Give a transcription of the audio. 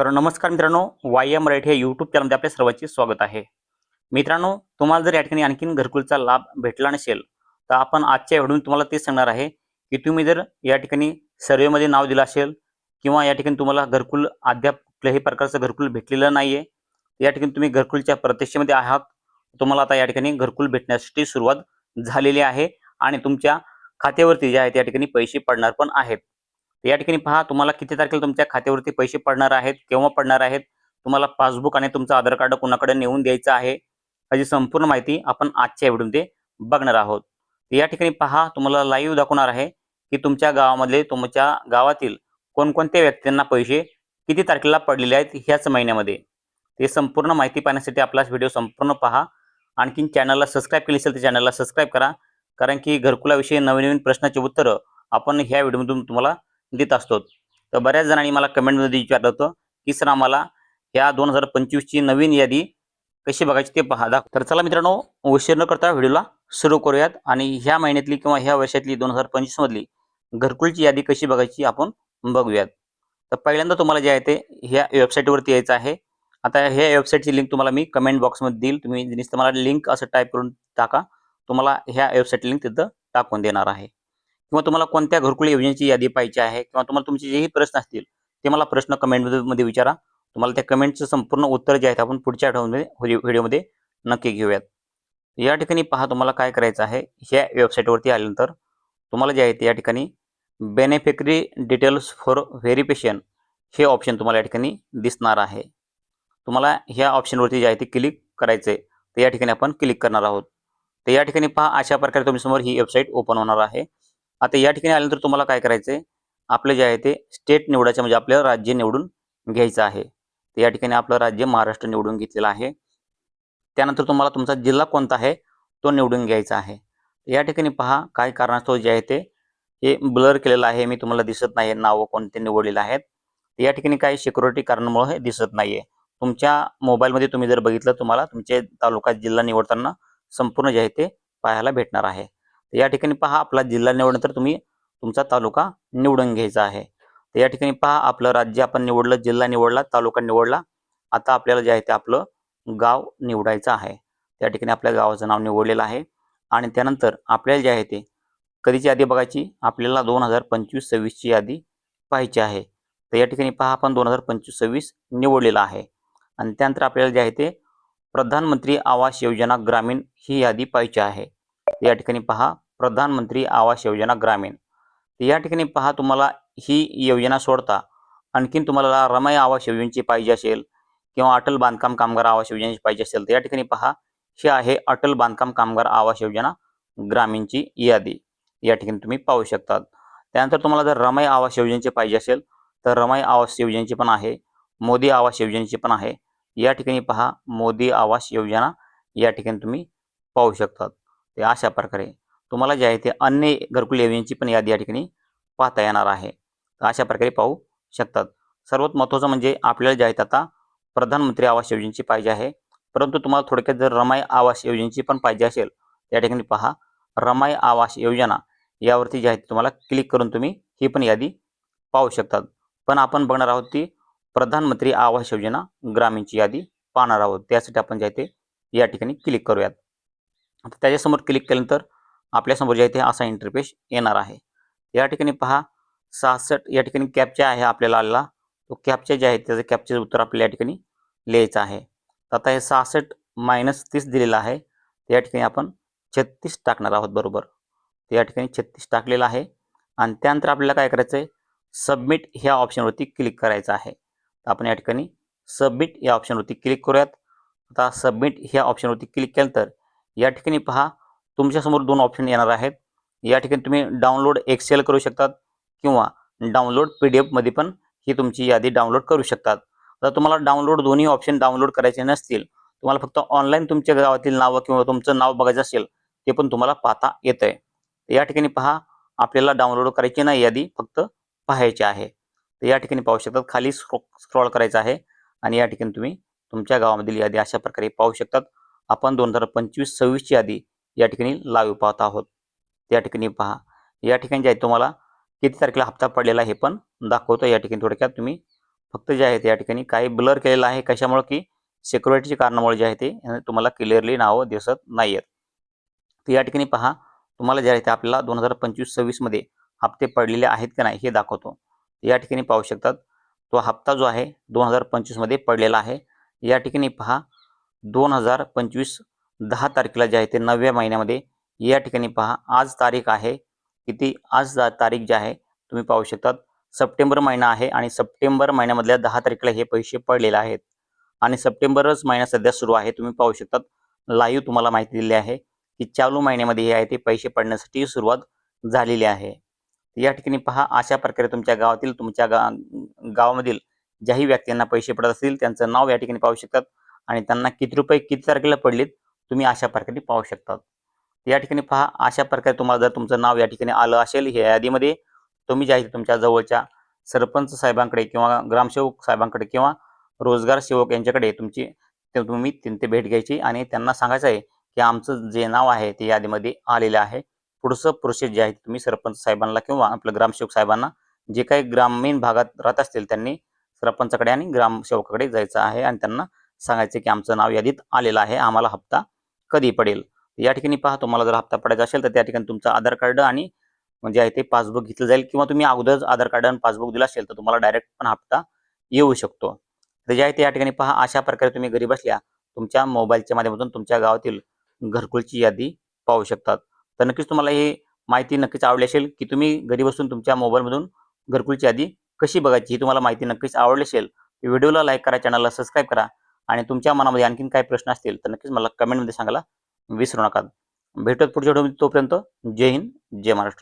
तर नमस्कार मित्रांनो वाय एम राईट हे यूट्यूब चॅनलमध्ये आपल्या सर्वांचे स्वागत आहे. मित्रांनो तुम्हाला जर या ठिकाणी आणखीन घरकुलचा लाभ भेटला नसेल तर आपण आजच्या व्हिडिओमध्ये तुम्हाला तेच सांगणार आहे की तुम्ही जर या ठिकाणी सर्वेमध्ये नाव दिलं असेल किंवा या ठिकाणी तुम्हाला घरकुल अद्याप कुठल्याही प्रकारचं घरकुल भेटलेलं नाही आहे या ठिकाणी तुम्ही घरकुलच्या प्रतीक्षेमध्ये आहात तुम्हाला आता या ठिकाणी घरकुल भेटण्यासाठी सुरुवात झालेली आहे आणि तुमच्या खात्यावरती जे आहे त्या ठिकाणी पैसे पडणार पण आहेत. या ठिकाणी पहा तुम्हाला किती तारखेला तुमच्या खात्यावरती पैसे पडणार आहेत केव्हा पडणार आहेत तुम्हाला पासबुक आणि तुमचं आधार कार्ड कोणाकडे नेऊन द्यायचं आहे याची संपूर्ण माहिती आपण आजच्या व्हिडिओमध्ये बघणार आहोत. या ठिकाणी पहा तुम्हाला लाईव्ह दाखवणार आहे की तुमच्या गावामध्ये तुमच्या गावातील कोणकोणत्या व्यक्तींना पैसे किती तारखेला पडलेले आहेत ह्याच महिन्यामध्ये. ते संपूर्ण माहिती पाहण्यासाठी आपला व्हिडिओ संपूर्ण पहा. आणखीन चॅनलला सबस्क्राईब केली असेल तर चॅनलला सबस्क्राईब करा. कारण की घरकुलाविषयी नवीन नवीन प्रश्नाची उत्तरं आपण ह्या व्हिडिओमधून तुम्हाला देत असतो. तर बऱ्याच जणांनी मला कमेंटमध्ये विचारलं होतं की सर आम्हाला ह्या दोन हजार पंचवीसची नवीन यादी कशी बघायची ते पहा. दाख तर चला मित्रांनो उशीर न करता व्हिडिओला सुरू करूयात आणि ह्या महिन्यातली किंवा ह्या वर्षातली दोन हजार पंचवीसमधली घरकुलची यादी कशी बघायची आपण बघूयात. तर पहिल्यांदा तुम्हाला जे आहे ते ह्या वेबसाईटवरती यायचं आहे. आता ह्या वेबसाईटची लिंक तुम्हाला मी कमेंट बॉक्समध्ये देईल. तुम्ही नुसतं मला लिंक असं टाईप करून टाका. तुम्हाला ह्या वेबसाईट लिंक तिथं टाकून देणार आहे. किंवा तुम्हाला कोणत्या घरकुल योजनेची यादी पाहिजे आहे किंवा तुम्हाला तुमचे जेही प्रश्न असतील ते मला प्रश्न कमेंटमध्ये मध्ये विचारा. तुम्हाला त्या कमेंटचं संपूर्ण उत्तर जे आहेत आपण पुढच्या आठवड्यामध्ये व्हिडिओमध्ये नक्की घेऊयात. या ठिकाणी पहा तुम्हाला काय करायचं आहे. ह्या वेबसाईटवरती आल्यानंतर तुम्हाला जे आहे ते या ठिकाणी बेनिफिकरी डिटेल्स फॉर व्हेरिफिकेशन हे ऑप्शन तुम्हाला या ठिकाणी दिसणार आहे. तुम्हाला ह्या ऑप्शनवरती जे आहे ते क्लिक करायचं आहे तर या ठिकाणी आपण क्लिक करणार आहोत. तर या ठिकाणी पहा अशा प्रकारे तुमच्यासमोर ही वेबसाईट ओपन होणार आहे. आता या ठिकाणी आल्यानंतर तुम्हाला काय करायचं आहे आपलं जे आहे ते स्टेट निवडायचं म्हणजे आपलं राज्य निवडून घ्यायचं आहे. तर या ठिकाणी आपलं राज्य महाराष्ट्र निवडून घेतलेलं आहे. त्यानंतर तुम्हाला तुमचा जिल्हा कोणता आहे तो निवडून घ्यायचा आहे. या ठिकाणी पहा काय कारणास्तव जे आहे ते हे ब्लर केलेलं आहे मी तुम्हाला दिसत नाही नावं कोणते निवडलेले आहेत. या ठिकाणी काही सिक्युरिटी कारणामुळे हे दिसत नाहीये. तुमच्या मोबाईलमध्ये तुम्ही जर बघितलं तुम्हाला तुमचे तालुका जिल्हा निवडताना संपूर्ण जे आहे ते पाहायला भेटणार आहे. या ठिकाणी पहा आपला जिल्हा निवडल्यानंतर तुम्ही तुमचा तालुका निवडून घ्यायचा आहे. तर या ठिकाणी पहा आपलं राज्य आपण निवडलं जिल्हा निवडला तालुका निवडला. आता आपल्याला जे आहे ते आपलं गाव निवडायचं आहे. त्या ठिकाणी आपल्या गावाचं नाव निवडलेलं आहे. आणि त्यानंतर आपल्याला जे आहे ते कधीची यादी बघायची? आपल्याला दोन हजार पंचवीस सव्वीसची यादी पाहायची आहे. तर या ठिकाणी पहा आपण दोन हजार पंचवीस सव्वीस निवडलेलं आहे. आणि त्यानंतर आपल्याला जे आहे ते प्रधानमंत्री आवास योजना ग्रामीण ही यादी पाहायची आहे. या ठिकाणी पहा प्रधानमंत्री आवास योजना ग्रामीण. या ठिकाणी पहा तुम्हाला ही योजना सोडता आणखीन तुम्हाला रमाई आवास योजनेची पाहिजे असेल किंवा अटल बांधकाम कामगार आवास योजनेची पाहिजे असेल तर या ठिकाणी पहा ही आहे अटल बांधकाम कामगार आवास योजना ग्रामीणची यादी. या ठिकाणी तुम्ही पाहू शकतात. त्यानंतर तुम्हाला जर रमाई आवास योजनेची पाहिजे असेल तर रमाई आवास योजनेची पण आहे मोदी आवास योजनेची पण आहे. या ठिकाणी पहा मोदी आवास योजना या ठिकाणी तुम्ही पाहू शकतात. ते अशा प्रकारे तुम्हाला जे आहे ते अन्य घरकुल योजनेची पण यादी या ठिकाणी पाहता येणार आहे. तर अशा प्रकारे पाहू शकतात. सर्वात महत्त्वाचं म्हणजे आपल्याला जे आहेत आता प्रधानमंत्री आवास योजनेची पाहिजे आहे. परंतु तुम्हाला थोडक्यात जर रमाई आवास योजनेची पण पाहिजे असेल या ठिकाणी पहा. रमाई आवास योजना यावरती जे आहे तुम्हाला क्लिक करून तुम्ही ही पण यादी पाहू शकतात. पण आपण बघणार आहोत ती प्रधानमंत्री आवास योजना ग्रामीणची यादी पाहणार आहोत. त्यासाठी आपण जे आहे ते या ठिकाणी क्लिक करूयात. आता त्याच्यासमोर क्लिक केल्यानंतर आपल्यासमोर जे आहे ते असा इंटरफेस येणार आहे. या ठिकाणी पहा सहासष्ट या ठिकाणी कॅपचा आहे आपल्याला आलेला तो कॅपचे जे आहे त्याचं कॅपचे उत्तर आपल्याला या ठिकाणी लिहायचं आहे. आता हे सहासष्ट मायनस तीस दिलेलं आहे या ठिकाणी आपण छत्तीस टाकणार आहोत बरोबर. तर या ठिकाणी छत्तीस टाकलेलं आहे आणि त्यानंतर आपल्याला काय करायचं आहे सबमिट ह्या ऑप्शनवरती क्लिक करायचं आहे. तर आपण या ठिकाणी सबमिट या ऑप्शनवरती क्लिक करूयात. आता सबमिट ह्या ऑप्शनवरती क्लिक केल्यानंतर या ठिकाणी पहा तुमच्यासमोर दोन ऑप्शन येणार आहेत. या ठिकाणी तुम्ही डाउनलोड एक्सेल करू शकतात किंवा डाउनलोड पी डी एफमध्ये पण ही तुमची यादी डाउनलोड करू शकतात. आता तुम्हाला डाउनलोड दोन्ही ऑप्शन डाउनलोड करायचे नसतील तुम्हाला फक्त ऑनलाईन तुमच्या गावातील नावं किंवा तुमचं नाव बघायचं असेल ते पण तुम्हाला पाहता येतं आहे या ठिकाणी पहा आपल्याला डाउनलोड करायची नाही यादी फक्त पाहायची आहे. तर या ठिकाणी पाहू शकतात खाली स्क्रो स्क्रॉल करायचं आहे. आणि या ठिकाणी तुम्ही तुमच्या गावामधील यादी अशा प्रकारे पाहू शकतात. आपण दोन हजार पंचवीस सव्वीसची यादी या ठिकाणी लाईव्ह पाहत आहोत. त्या ठिकाणी पहा. या ठिकाणी जे आहे तुम्हाला किती तारखेला हप्ता पडलेला हे पण दाखवतो. या ठिकाणी थोडक्यात तुम्ही फक्त जे आहे ते या ठिकाणी काही ब्लर केलेलं आहे. कशामुळे? की सिक्युरिटीच्या कारणामुळे जे आहे ते तुम्हाला क्लिअरली नावं दिसत नाही आहेत तर या ठिकाणी पहा. तुम्हाला जे आहे ते आपल्याला दोन हजार पंचवीस सव्वीसमध्ये हप्ते पडलेले आहेत का नाही हे दाखवतो. या ठिकाणी पाहू शकतात. तो हप्ता जो आहे दोन हजार पंचवीसमध्ये पडलेला आहे. या ठिकाणी पहा. दोन हजार पंचवीस दहा तारखेला जे आहे ते नवव्या महिन्यामध्ये या ठिकाणी पहा आज तारीख आहे. किती? आज तारीख जी आहे तुम्ही पाहू शकतात. सप्टेंबर महिना आहे आणि सप्टेंबर महिन्यामधल्या दहा तारखेला हे पैसे पडलेले आहेत. आणि सप्टेंबरच महिना सध्या सुरू आहे. तुम्ही पाहू शकतात. लाईव्ह तुम्हाला माहिती दिली आहे की चालू महिन्यामध्ये हे आहे ते पैसे पडण्यासाठी सुरुवात झालेली आहे. या ठिकाणी पहा अशा प्रकारे तुमच्या गावातील तुमच्या गा गावामधील ज्याही व्यक्तींना पैसे पडत असतील त्यांचं नाव या ठिकाणी पाहू शकतात. आणि त्यांना किती रुपये किती तारखेला पडलेत तुम्ही अशा प्रकारे पाहू शकतात. या ठिकाणी पहा अशा प्रकारे तुम्हाला जर तुमचं नाव या ठिकाणी आलं असेल ह्या यादीमध्ये तुम्ही जे आहे तुमच्या जवळच्या सरपंच साहेबांकडे किंवा ग्रामसेवक साहेबांकडे किंवा रोजगार सेवक यांच्याकडे तुमची तुम्ही ते भेट घ्यायची आणि त्यांना सांगायचं आहे की आमचं जे नाव आहे ते यादीमध्ये आलेलं आहे. पुढचं प्रोसेस जे आहे तुम्ही सरपंच साहेबांना किंवा आपलं ग्रामसेवक साहेबांना जे काही ग्रामीण भागात राहत असतील त्यांनी सरपंचाकडे आणि ग्रामसेवकाकडे जायचं आहे आणि त्यांना सांगायचं की आमचं नाव यादीत आलेलं आहे. आम्हाला हप्ता कधी पडेल? या ठिकाणी पहा तुम्हाला जर हप्ता पडायचा असेल तर त्या ठिकाणी तुमचं आधार कार्ड आणि म्हणजे आहे ते पासबुक घेतलं जाईल किंवा तुम्ही अगोदरच आधार कार्ड आणि पासबुक दिलं असेल तर तुम्हाला डायरेक्ट पण हप्ता येऊ शकतो. तर जे आहे ते या ठिकाणी पहा अशा प्रकारे तुम्ही घरी बसल्या तुमच्या मोबाईलच्या माध्यमातून तुमच्या गावातील घरकुलची यादी पाहू शकतात. तर नक्कीच तुम्हाला ही माहिती नक्कीच आवडली असेल की तुम्ही घरी बसून तुमच्या मोबाईलमधून घरकुलची यादी कशी बघायची ही तुम्हाला माहिती नक्कीच आवडली असेल. व्हिडिओला लाईक करा चॅनलला सबस्क्राईब करा. आणि तुमच्या मनामध्ये आणखीन काही प्रश्न असतील तर नक्कीच मला कमेंटमध्ये सांगायला विसरू नका. भेटत पुढच्या व्हिडिओमध्ये तोपर्यंत जय हिंद जय महाराष्ट्र.